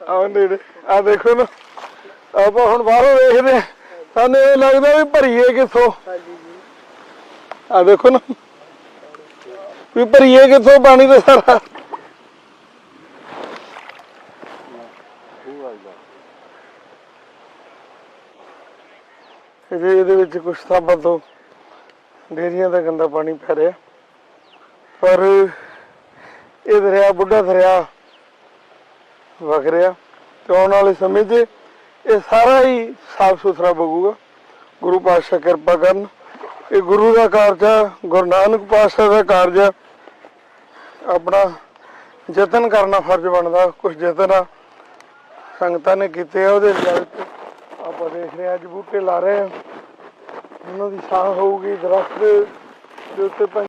ਆਹ ਨੇੜੇ ਆ ਦੇਖੋ ਨਾ ਆਪਾਂ ਹੁਣ ਬਾਹਰੋਂ ਵੇਖਦੇ ਹਾਂ, ਸਾਨੂੰ ਇਹ ਲੱਗਦਾ ਵੀ ਭਰੀਏ ਕਿੱਥੋਂ। ਹਾਂਜੀ ਜੀ ਆ ਦੇਖੋ ਨਾ ਵੀ ਭਰੀਏ ਕਿੱਥੋਂ ਪਾਣੀ ਦਾ ਸਾਰਾ। ਇਹਦੇ ਇਹਦੇ ਵਿੱਚ ਕੁਛ ਸਾਬਾਂ ਤੋਂ ਡੇਰੀਆਂ ਦਾ ਗੰਦਾ ਪਾਣੀ ਪੈ ਰਿਹਾ। ਪਰ ਇਹ ਦਰਿਆ, ਬੁੱਢਾ ਦਰਿਆ ਵਗ ਰਿਹਾ ਤੇ ਆਉਣ ਵਾਲੇ ਸਮੇਂ 'ਚ ਇਹ ਸਾਰਾ ਹੀ ਸਾਫ਼ ਸੁਥਰਾ ਬਗੂਗਾ। ਗੁਰੂ ਪਾਤਸ਼ਾਹ ਕਿਰਪਾ ਕਰਨ। ਇਹ ਗੁਰੂ ਦਾ ਕਾਰਜ ਆ, ਗੁਰੂ ਨਾਨਕ ਪਾਤਸ਼ਾਹ ਦਾ ਕਾਰਜ ਆ। ਆਪਣਾ ਯਤਨ ਕਰਨਾ ਫਰਜ਼ ਬਣਦਾ ਕੁਝ ਯਤਨ ਆ। ਸੰਗਤਾਂ ਨੇ ਕੀਤੇ ਆ, ਉਹਦੇ ਰਿਜ਼ਲਟ ਆਪਾਂ ਦੇਖ ਰਹੇ ਹਾਂ ਅੱਜ ਬੂਟੇ ਲਾ ਰਹੇ ਆ। ਉਹਨਾਂ ਦੀ ਛਾਂ ਹੋਊਗੀ ਦਰਖਤ ਦੇ ਉੱਤੇ